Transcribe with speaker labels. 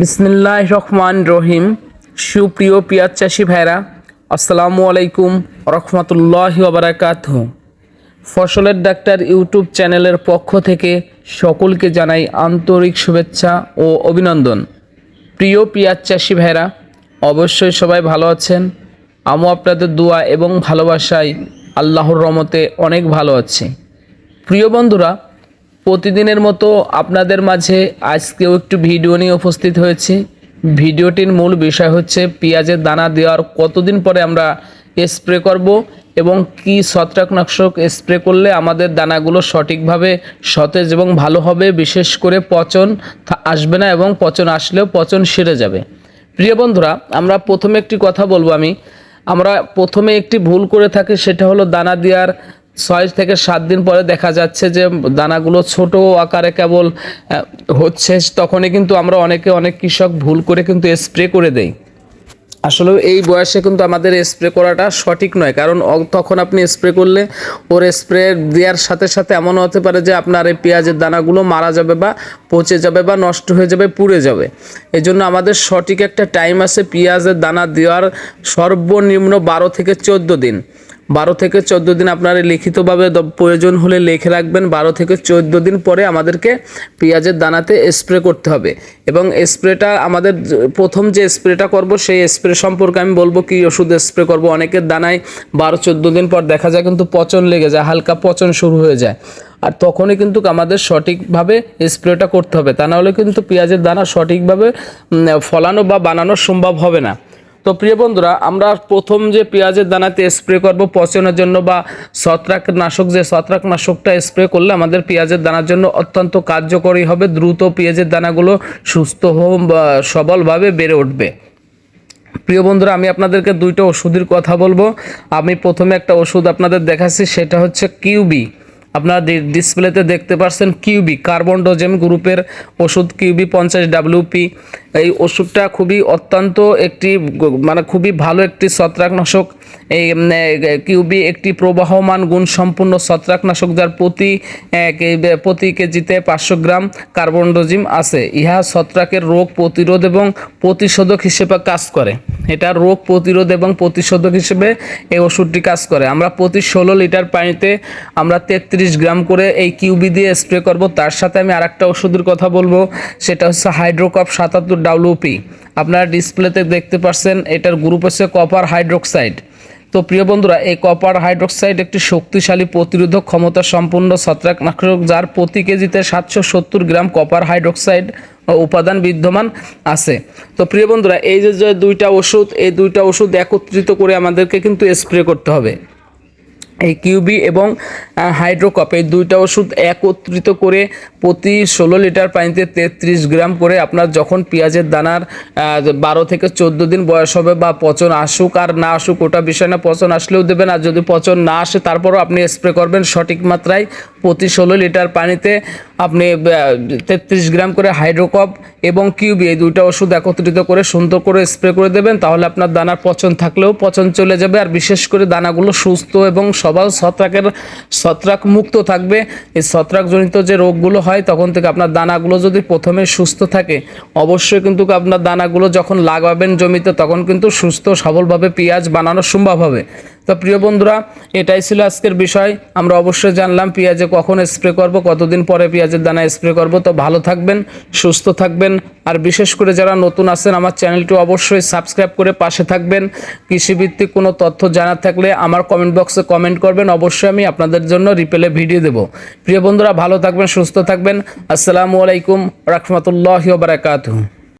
Speaker 1: বিসমিল্লাহ রহমান রহিম। সুপ্রিয় পিয়াজ চাষি ভাইরা, আসসালামু আলাইকুম রহমতুল্লাহ বারাকাত ফসলের ডাক্তার ইউটিউব চ্যানেলের পক্ষ থেকে সকলকে জানাই আন্তরিক শুভেচ্ছা ও অভিনন্দন। প্রিয় পিয়াজ চাষি ভাইরা, অবশ্যই সবাই ভালো আছেন। আমও আপনাদের দোয়া এবং ভালোবাসায় আল্লাহর রমতে অনেক ভালো আছি। প্রিয় বন্ধুরা প্রতিদিনের মতো আপনাদের মাঝে আজকেও একটু ভিডিও নিয়ে উপস্থিত হয়েছি। ভিডিওটির মূল বিষয় হচ্ছে পেঁয়াজের দানা দেওয়ার কতদিন পরে আমরা স্প্রে করব এবং কি ছত্রাকনাশক স্প্রে করলে আমাদের দানাগুলো সঠিকভাবে সতেজ এবং ভালো হবে, বিশেষ করে পচন আসবে না এবং পচন আসলেও পচন সেরে যাবে। প্রিয় বন্ধুরা, আমরা প্রথমে একটি কথা বলব আমি। আমরা প্রথমে একটি ভুল করে থাকি, সেটা হলো দানা দেওয়ার ছয় থেকে সাত দিন পরে দেখা যাচ্ছে যে দানাগুলো ছোট আকারে কেবল হচ্ছে, তখনই কিন্তু আমরা অনেকে অনেক কৃষক ভুল করে কিন্তু স্প্রে করে দেই। আসলে এই বয়সে কিন্তু আমাদের স্প্রে করাটা সঠিক নয়, কারণ তখন আপনি স্প্রে করলে ওর স্প্রে দেওয়ার সাথে সাথে এমন হতে পারে যে আপনার এই পেঁয়াজের দানাগুলো মারা যাবে বা পচে যাবে বা নষ্ট হয়ে যাবে, পুড়ে যাবে। এই জন্য আমাদের সঠিক একটা টাইম আছে পেঁয়াজের দানা দেওয়ার সর্বনিম্ন বারো থেকে চোদ্দ দিন। বারো থেকে চোদ্দ দিন আপনার লিখিতভাবে প্রয়োজন হলে লিখে রাখবেন। বারো থেকে চোদ্দ দিন পরে আমাদেরকে পেঁয়াজের দানাতে স্প্রে করতে হবে। এবং স্প্রেটা আমাদের প্রথম যে স্প্রেটা করব, সেই স্প্রে সম্পর্কে আমি বলব কি ওষুধ স্প্রে করব। অনেকের দানায় বারো চোদ্দ দিন পর দেখা যায় কিন্তু পচন লেগে যায়, হালকা পচন শুরু হয়ে যায়। আর তখনই কিন্তু আমাদের সঠিকভাবে স্প্রেটা করতে হবে। তা নাহলে কিন্তু পেঁয়াজের দানা সঠিকভাবে ফলানো বা বানানো সম্ভব হবে না। তো প্রিয় বন্ধুরা, আমরা প্রথম যে পেঁয়াজের দানাতে স্প্রে করব পচনের জন্য বা ছত্রাকনাশক যে ছত্রাকনাশকটা স্প্রে করলে আমাদের পেঁয়াজের দানার জন্য অত্যন্ত কার্যকরী হবে, দ্রুত পেঁয়াজের দানাগুলো সুস্থ সবলভাবে বেড়ে উঠবে। প্রিয় বন্ধুরা, আমি আপনাদেরকে দুইটা ওষুধের কথা বলব। আমি প্রথমে একটা ওষুধ আপনাদের দেখাচ্ছি, সেটা হচ্ছে কিউবি। আপনারা ডিসপ্লেতে দেখতে পাচ্ছেন কিউবি কার্বন ডোজেম গ্রুপের ওষুধ কিউবি পঞ্চাশ ডাব্লিউপি এই ওষুধটা খুবই অত্যন্ত একটি মানে খুবই ভালো একটি ছত্রাকনাশক। এই কিউবি একটি প্রবাহমান গুণসম্পন্ন ছত্রাকনাশক যার প্রতি প্রতি কেজিতে পাঁচশো গ্রাম কার্বন ডোজিম আছে। ইহা ছত্রাকের রোগ প্রতিরোধ এবং প্রতিষেধক হিসেবে কাজ করে। এটা রোগ প্রতিরোধ এবং প্রতিষেধক হিসেবে এই ওষুধটি কাজ করে। আমরা প্রতি ষোলো লিটার পানিতে আমরা তেত্রিশ গ্রাম করে এই কিউবি দিয়ে স্প্রে করব। তার সাথে আমি আরেকটা ওষুধের কথা বলব, সেটা হচ্ছে হাইড্রোকপ সাতাত্তর ডাব্লিউপি আপনারা ডিসপ্লেতে দেখতে পাচ্ছেন এটার গ্রুপ হচ্ছে কপার হাইড্রোক্সাইড তো প্রিয় বন্ধুরা, এই কপার হাইড্রোক্সাইড একটি শক্তিশালী প্রতিরোধক ক্ষমতা সম্পন্ন ছত্রাকনাশক যার প্রতি কেজিতে সাতশো সত্তর গ্রাম কপার হাইড্রোক্সাইড উপাদান বিদ্যমান আছে। তো প্রিয় বন্ধুরা, এই যে যে দুইটা ওষুধ, এই দুইটা ওষুধ একত্রিত করে আমাদেরকে কিন্তু স্প্রে করতে হবে। এই কিউবি এবং হাইড্রোকপ এই দুইটা ওষুধ একত্রিত করে প্রতি ষোলো লিটার পানিতে তেত্রিশ গ্রাম করে আপনার যখন পেঁয়াজের দানার বারো থেকে চোদ্দ দিন বয়স হবে বা পচন আসুক আর না আসুক, ওটা বিষয় না, পচন আসলেও দেবেন আর যদি পচন না আসে, তারপরও আপনি স্প্রে করবেন সঠিক মাত্রায় প্রতি ষোলো লিটার পানিতে আপনি তেত্রিশ গ্রাম করে হাইড্রোকপ এবং কিউবি এই দুইটা ওষুধ একত্রিত করে সুন্দর করে স্প্রে করে দেবেন, তাহলে আপনার দানার পচন থাকলেও পচন চলে যাবে। আর বিশেষ করে দানাগুলো সুস্থ এবং সবার ছত্রাকের ছত্রাক মুক্ত থাকবে। এই ছত্রাকজনিত যে রোগগুলো হয়, তখন থেকে আপনার দানাগুলো যদি প্রথমে সুস্থ থাকে, অবশ্যই কিন্তু আপনার দানাগুলো যখন লাগাবেন জমিতে, তখন কিন্তু সুস্থ সবলভাবে পেঁয়াজ বানানো সম্ভব হবে। তো প্রিয় বন্ধুরা, এটাই ছিল আজকের বিষয়। আমরা অবশ্যই জানলাম পেঁয়াজে কখন স্প্রে করব, কতদিন পরে পেঁয়াজের দানা স্প্রে করব। তো ভালো থাকবেন, সুস্থ থাকবেন, আর বিশেষ করে যারা নতুন আছেন, আমার চ্যানেলটি অবশ্যই সাবস্ক্রাইব করে পাশে থাকবেন। কৃষিভিত্তিক কোনো তথ্য জানার থাকলে আমার কমেন্ট বক্সে কমেন্ট করবেন, অবশ্যই আমি আপনাদের জন্য রিপেলে ভিডিও দেব। প্রিয় বন্ধুরা, ভালো থাকবেন, সুস্থ থাকবেন। আসসালামু আলাইকুম, রহমতুল্লাহ বারাকাতুহ।